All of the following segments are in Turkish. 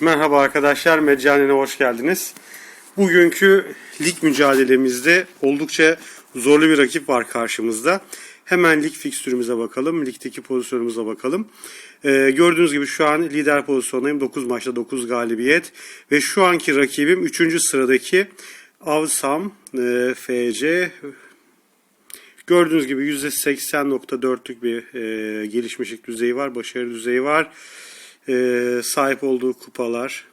Merhaba arkadaşlar, Meccane'ne hoş geldiniz. Bugünkü lig mücadelemizde oldukça zorlu bir rakip var karşımızda. Hemen lig fikstürümüze bakalım, ligdeki pozisyonumuza bakalım. Ee, gördüğünüz gibi şu an lider pozisyondayım. 9 maçta 9 galibiyet. Ve şu anki rakibim 3. sıradaki Avsam e, FC. Gördüğünüz gibi %80.4'lük bir e, gelişmişlik düzeyi var, başarı düzeyi var. E, sahip olduğu kupalar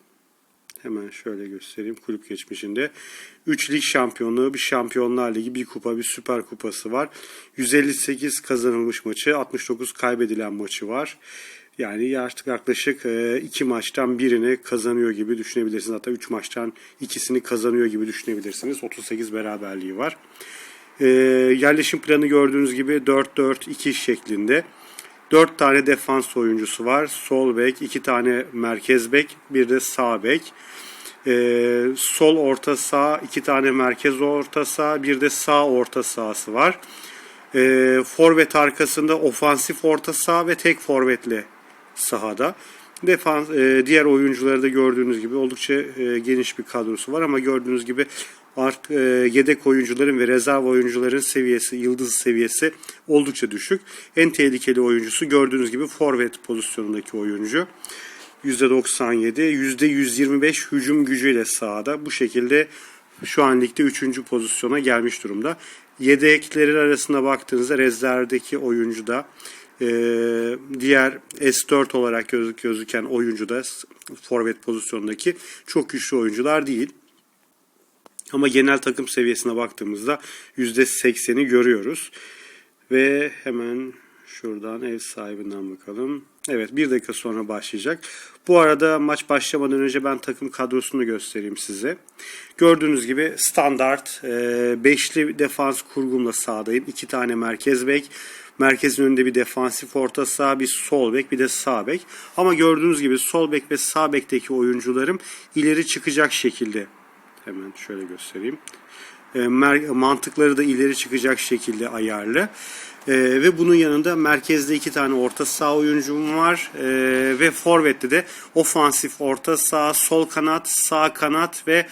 hemen şöyle göstereyim kulüp geçmişinde. 3 lig şampiyonluğu, bir şampiyonlar ligi, bir kupa, bir süper kupası var. 158 kazanılmış maçı, 69 kaybedilen maçı var. Yani artık yaklaşık e, iki maçtan birini kazanıyor gibi düşünebilirsiniz. Hatta 3 maçtan ikisini kazanıyor gibi düşünebilirsiniz. 38 beraberliği var. E, yerleşim planı gördüğünüz gibi 4-4-2 şeklinde. 4 tane defans oyuncusu var. Sol bek, 2 tane merkez bek, bir de sağ bek. Ee, sol orta saha, 2 tane merkez orta saha, bir de sağ orta sahası var. Ee, forvet arkasında ofansif orta saha ve tek forvetle sahada. Defans, e, diğer oyuncuları da gördüğünüz gibi oldukça e, geniş bir kadrosu var ama gördüğünüz gibi ark, e, yedek oyuncuların ve rezerv oyuncuların seviyesi, yıldız seviyesi oldukça düşük. En tehlikeli oyuncusu gördüğünüz gibi forvet pozisyonundaki oyuncu. %97, %125 hücum gücüyle sahada. Bu şekilde şu an ligde 3. pozisyona gelmiş durumda. Yedeklerin arasında baktığınızda rezervdeki oyuncu da e, diğer S4 olarak gözük, gözüken oyuncu da forvet pozisyonundaki çok güçlü oyuncular değil. Ama genel takım seviyesine baktığımızda %80'i görüyoruz. Ve hemen şuradan ev sahibinden bakalım. Evet bir dakika sonra başlayacak. Bu arada maç başlamadan önce ben takım kadrosunu göstereyim size. Gördüğünüz gibi standart e, beşli defans kurgumla sahadayım. İki tane merkez bek. Merkezin önünde bir defansif orta saha, bir sol bek, bir de sağ bek. Ama gördüğünüz gibi sol bek ve sağ bekteki oyuncularım ileri çıkacak şekilde Hemen şöyle göstereyim. E, mantıkları da ileri çıkacak şekilde ayarlı. E, ve bunun yanında merkezde iki tane orta saha oyuncum var. E, ve forvette de ofansif orta saha, sol kanat, sağ kanat ve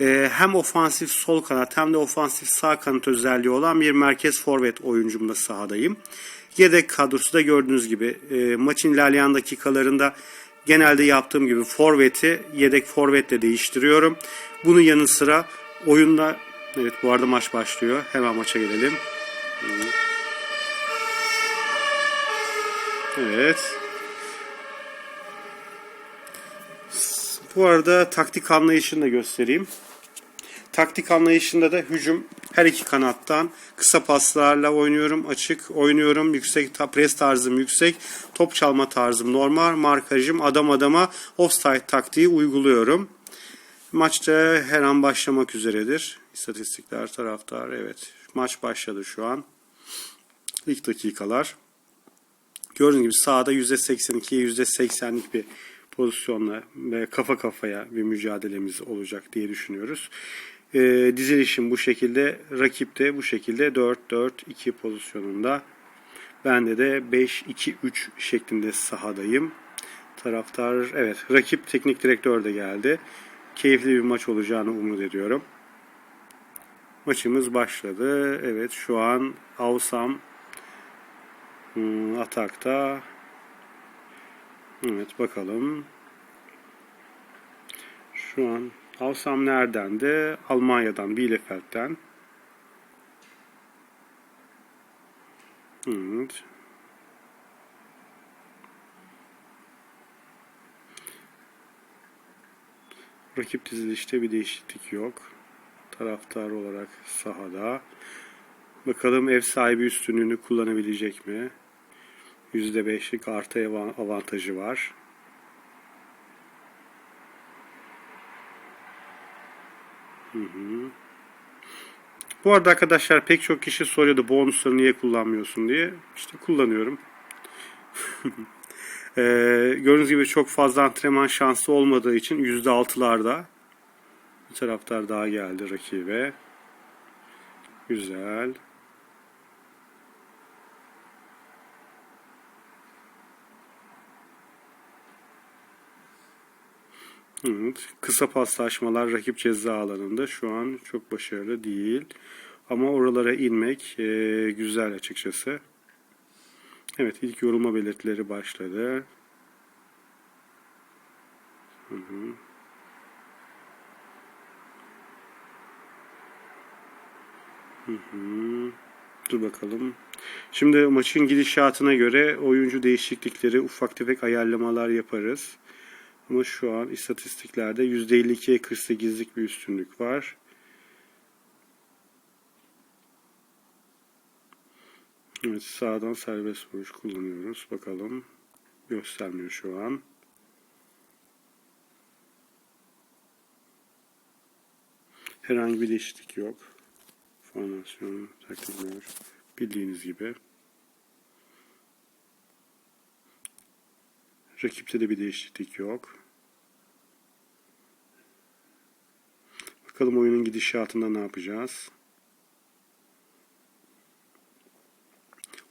e, hem ofansif sol kanat hem de ofansif sağ kanat özelliği olan bir merkez forvet oyuncumda sahadayım. Yedek kadrosu da gördüğünüz gibi e, maçın ilerleyen dakikalarında genelde yaptığım gibi forveti yedek forvetle değiştiriyorum. Bunun yanı sıra oyunda evet bu arada maç başlıyor. Hemen maça gelelim. Evet. Bu arada taktik anlayışını da göstereyim. Taktik anlayışında da hücum her iki kanattan kısa paslarla oynuyorum, açık oynuyorum, yüksek pres tarzım yüksek, top çalma tarzım normal, markajım adam adama offside taktiği uyguluyorum. Maçta her an başlamak üzeredir. İstatistikler taraftar evet maç başladı şu an. İlk dakikalar. Gördüğünüz gibi sağda %82'ye %80'lik bir pozisyonla ve kafa kafaya bir mücadelemiz olacak diye düşünüyoruz. E, dizilişim bu şekilde, rakip de bu şekilde 4-4-2 pozisyonunda. Bende de 5-2-3 şeklinde sahadayım. Taraftar, evet rakip teknik direktör de geldi. Keyifli bir maç olacağını umut ediyorum. Maçımız başladı. Evet şu an Avsam hmm, atakta. Evet bakalım. Şu an Alsam nereden de Almanya'dan, Bielefeld'den. Evet. Rakip dizilişte bir değişiklik yok. Taraftar olarak sahada. Bakalım ev sahibi üstünlüğünü kullanabilecek mi? %5'lik artı avantajı var. Bu arada arkadaşlar pek çok kişi soruyordu bonusları niye kullanmıyorsun diye. İşte kullanıyorum. ee, gördüğünüz gibi çok fazla antrenman şansı olmadığı için %6'larda bir taraftar daha geldi rakibe. Güzel. Evet. Kısa paslaşmalar rakip ceza alanında şu an çok başarılı değil. Ama oralara inmek e, güzel açıkçası. Evet ilk yorulma belirtileri başladı. Hı hı. Hı hı. Dur bakalım. Şimdi maçın gidişatına göre oyuncu değişiklikleri, ufak tefek ayarlamalar yaparız. Ama şu an istatistiklerde %52'ye 48'lik bir üstünlük var. Evet sağdan serbest vuruş kullanıyoruz. Bakalım. Göstermiyor şu an. Herhangi bir değişiklik yok. Formasyon takılmıyor. Bildiğiniz gibi. Rakipte de bir değişiklik yok. Bakalım oyunun gidişatında ne yapacağız.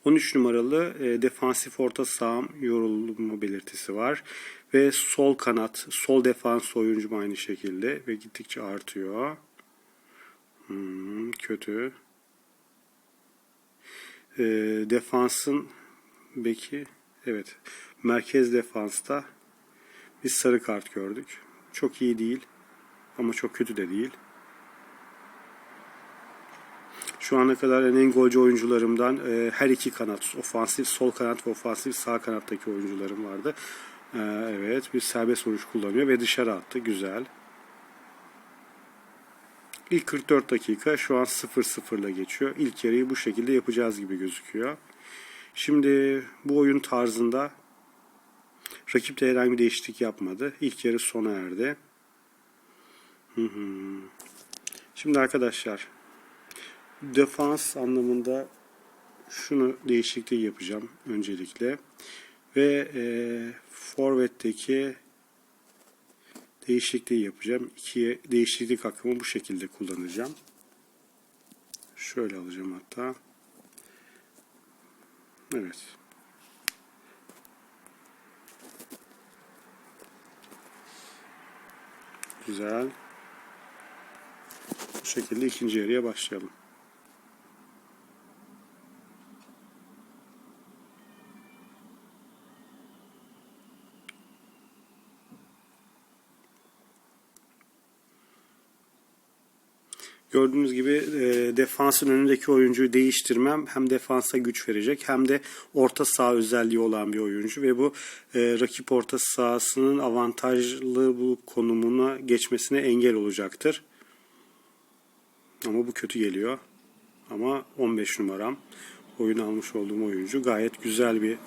13 numaralı e, defansif orta saha yorulma belirtisi var. Ve sol kanat, sol defans oyuncum aynı şekilde ve gittikçe artıyor. Hmm, kötü. E, defansın beki evet merkez defansta bir sarı kart gördük. Çok iyi değil ama çok kötü de değil. Şu ana kadar en golcü oyuncularımdan e, her iki kanat, ofansif sol kanat ve ofansif sağ kanattaki oyuncularım vardı. E, evet, bir serbest vuruş kullanıyor ve dışarı attı. Güzel. İlk 44 dakika şu an 0-0 ile geçiyor. İlk yarıyı bu şekilde yapacağız gibi gözüküyor. Şimdi bu oyun tarzında rakip de herhangi bir değişiklik yapmadı. İlk yarı sona erdi. Hı hı. Şimdi arkadaşlar defans anlamında şunu değişikliği yapacağım öncelikle. Ve e, forvetteki değişikliği yapacağım. İkiye değişiklik hakkımı bu şekilde kullanacağım. Şöyle alacağım hatta. Evet. Güzel. Bu şekilde ikinci yarıya başlayalım. Gördüğünüz gibi e, defansın önündeki oyuncuyu değiştirmem hem defansa güç verecek hem de orta saha özelliği olan bir oyuncu ve bu e, rakip orta sahasının avantajlı bu konumuna geçmesine engel olacaktır. Ama bu kötü geliyor. Ama 15 numaram oyun almış olduğum oyuncu gayet güzel bir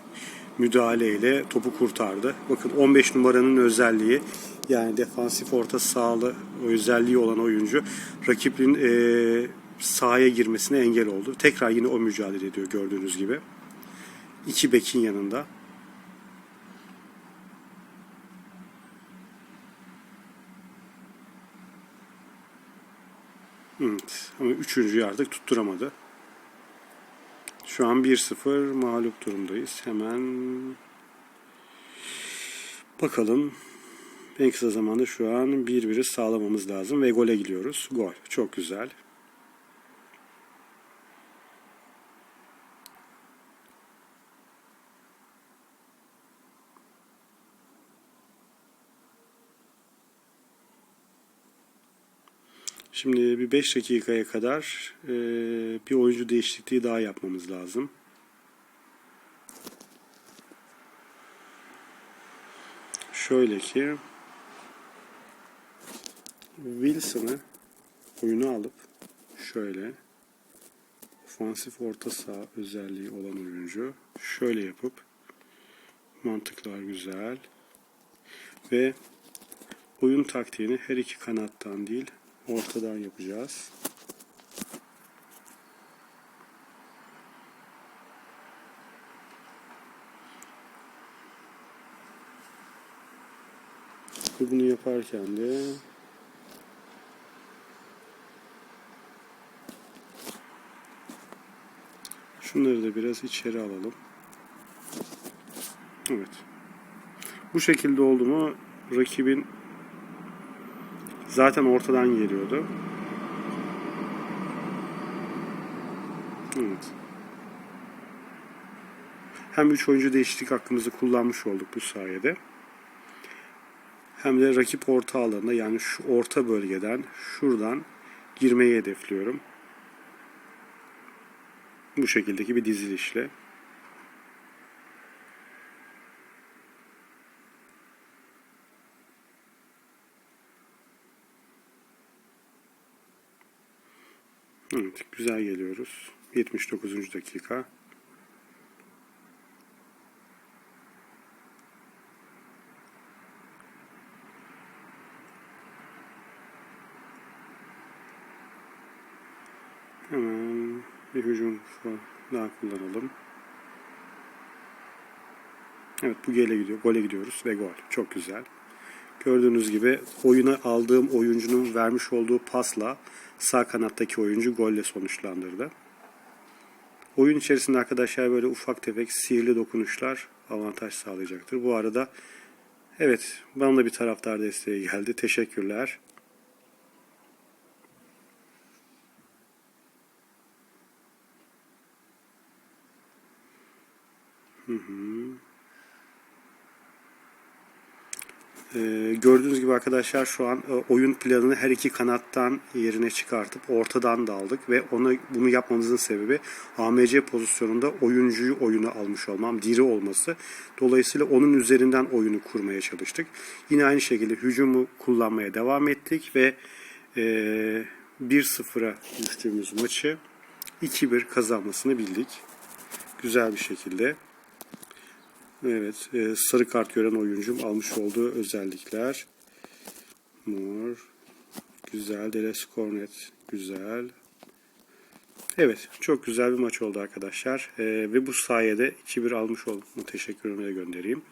müdahaleyle topu kurtardı. Bakın 15 numaranın özelliği yani defansif orta sahalı özelliği olan oyuncu rakibin e, sahaya girmesine engel oldu. Tekrar yine o mücadele ediyor gördüğünüz gibi. İki bekin yanında. Evet. Ama üçüncüyü artık tutturamadı. Şu an 1-0 mağlup durumdayız. Hemen bakalım. En kısa zamanda şu an 1-1'i sağlamamız lazım ve gole gidiyoruz. Gol. Çok güzel. Şimdi bir 5 dakikaya kadar e, bir oyuncu değişikliği daha yapmamız lazım. Şöyle ki Wilson'ı oyunu alıp şöyle ofansif orta saha özelliği olan oyuncu şöyle yapıp mantıklar güzel ve oyun taktiğini her iki kanattan değil ortadan yapacağız. Bunu yaparken de şunları da biraz içeri alalım. Evet. Bu şekilde oldu mu rakibin Zaten ortadan geliyordu. Evet. Hem 3 oyuncu değişiklik hakkımızı kullanmış olduk bu sayede. Hem de rakip orta alanına yani şu orta bölgeden şuradan girmeyi hedefliyorum. Bu şekildeki bir dizilişle. Evet, güzel geliyoruz. 79. dakika. Hemen bir hücum daha kullanalım. Evet bu gole gidiyor. Gole gidiyoruz ve gol. Çok güzel. Gördüğünüz gibi oyuna aldığım oyuncunun vermiş olduğu pasla sağ kanattaki oyuncu golle sonuçlandırdı. Oyun içerisinde arkadaşlar böyle ufak tefek sihirli dokunuşlar avantaj sağlayacaktır. Bu arada evet bana da bir taraftar desteği geldi. Teşekkürler. Gördüğünüz gibi arkadaşlar şu an e, oyun planını her iki kanattan yerine çıkartıp ortadan da aldık ve onu bunu yapmamızın sebebi AMC pozisyonunda oyuncuyu oyuna almış olmam, diri olması. Dolayısıyla onun üzerinden oyunu kurmaya çalıştık. Yine aynı şekilde hücumu kullanmaya devam ettik ve e, 1-0'a düştüğümüz maçı 2-1 kazanmasını bildik. Güzel bir şekilde. Evet, e, sarı kart gören oyuncum almış olduğu özellikler. Mor, güzel, Deles Cornet, güzel. Evet, çok güzel bir maç oldu arkadaşlar. E, ve bu sayede 2-1 almış oldum. Teşekkürümü de göndereyim.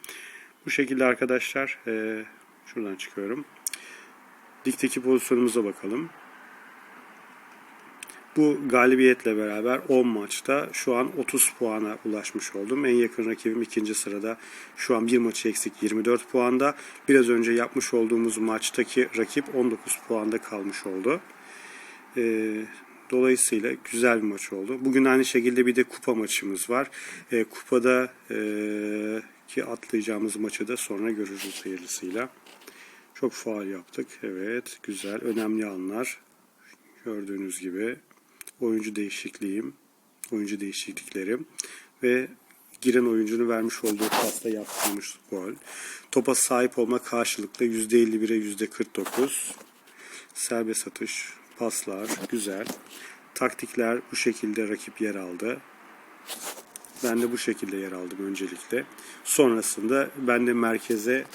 Bu şekilde arkadaşlar, e, şuradan çıkıyorum. Ligdeki pozisyonumuza bakalım. Bu galibiyetle beraber 10 maçta şu an 30 puana ulaşmış oldum. En yakın rakibim ikinci sırada. Şu an bir maçı eksik 24 puanda. Biraz önce yapmış olduğumuz maçtaki rakip 19 puanda kalmış oldu. Ee, dolayısıyla güzel bir maç oldu. Bugün aynı şekilde bir de kupa maçımız var. Ee, kupada e, ki atlayacağımız maçı da sonra görürüz hayırlısıyla. Çok faal yaptık. Evet, güzel. Önemli anlar. Gördüğünüz gibi oyuncu değişikliğim, oyuncu değişikliklerim ve giren oyuncunun vermiş olduğu pasta yaptığımız gol. Topa sahip olma karşılıklı %51'e %49. Serbest atış, paslar güzel. Taktikler bu şekilde rakip yer aldı. Ben de bu şekilde yer aldım öncelikle. Sonrasında ben de merkeze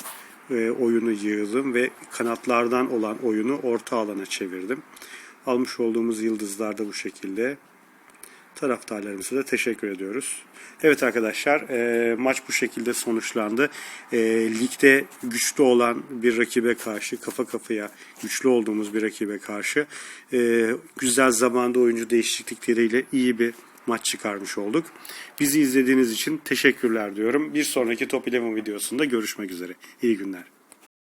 e, oyunu yığdım ve kanatlardan olan oyunu orta alana çevirdim. Almış olduğumuz yıldızlar da bu şekilde. Taraftarlarımıza da teşekkür ediyoruz. Evet arkadaşlar e, maç bu şekilde sonuçlandı. E, ligde güçlü olan bir rakibe karşı kafa kafaya güçlü olduğumuz bir rakibe karşı e, güzel zamanda oyuncu değişiklikleriyle iyi bir maç çıkarmış olduk. Bizi izlediğiniz için teşekkürler diyorum. Bir sonraki Top 11 videosunda görüşmek üzere. İyi günler.